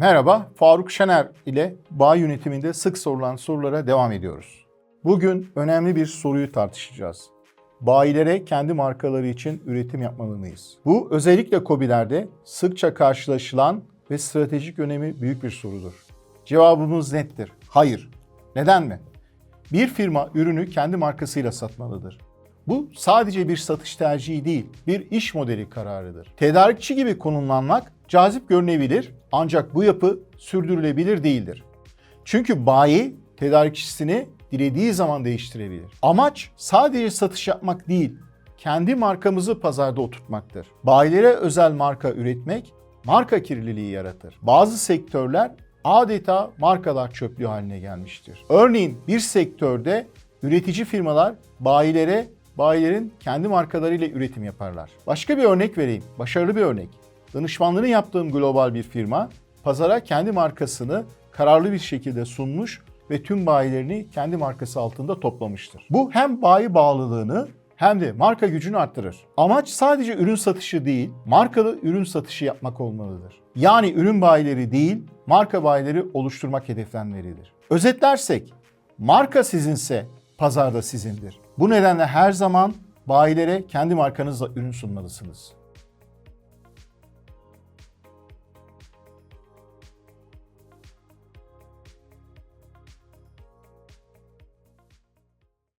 Merhaba, Faruk Şener ile bağ yönetiminde sık sorulan sorulara devam ediyoruz. Bugün önemli bir soruyu tartışacağız. Bayilere kendi markaları için üretim yapmalı mıyız? Bu özellikle KOBİ'lerde sıkça karşılaşılan ve stratejik önemi büyük bir sorudur. Cevabımız nettir. Hayır. Neden mi? Bir firma ürünü kendi markasıyla satmalıdır. Bu sadece bir satış tercihi değil, bir iş modeli kararıdır. Tedarikçi gibi konumlanmak cazip görünebilir ancak bu yapı sürdürülebilir değildir. Çünkü bayi tedarikçisini dilediği zaman değiştirebilir. Amaç sadece satış yapmak değil, kendi markamızı pazarda oturtmaktır. Bayilere özel marka üretmek marka kirliliği yaratır. Bazı sektörler adeta markalar çöplüğü haline gelmiştir. Örneğin bir sektörde üretici firmalar bayilere bayilerin kendi markalarıyla üretim yaparlar. Başka bir örnek vereyim. Başarılı bir örnek. Danışmanlığını yaptığım global bir firma pazara kendi markasını kararlı bir şekilde sunmuş ve tüm bayilerini kendi markası altında toplamıştır. Bu hem bayi bağlılığını hem de marka gücünü arttırır. Amaç sadece ürün satışı değil, markalı ürün satışı yapmak olmalıdır. Yani ürün bayileri değil, marka bayileri oluşturmak hedeflenmelidir. Özetlersek, marka sizinse pazarda sizindir. Bu nedenle her zaman bayilere kendi markanızla ürün sunmalısınız.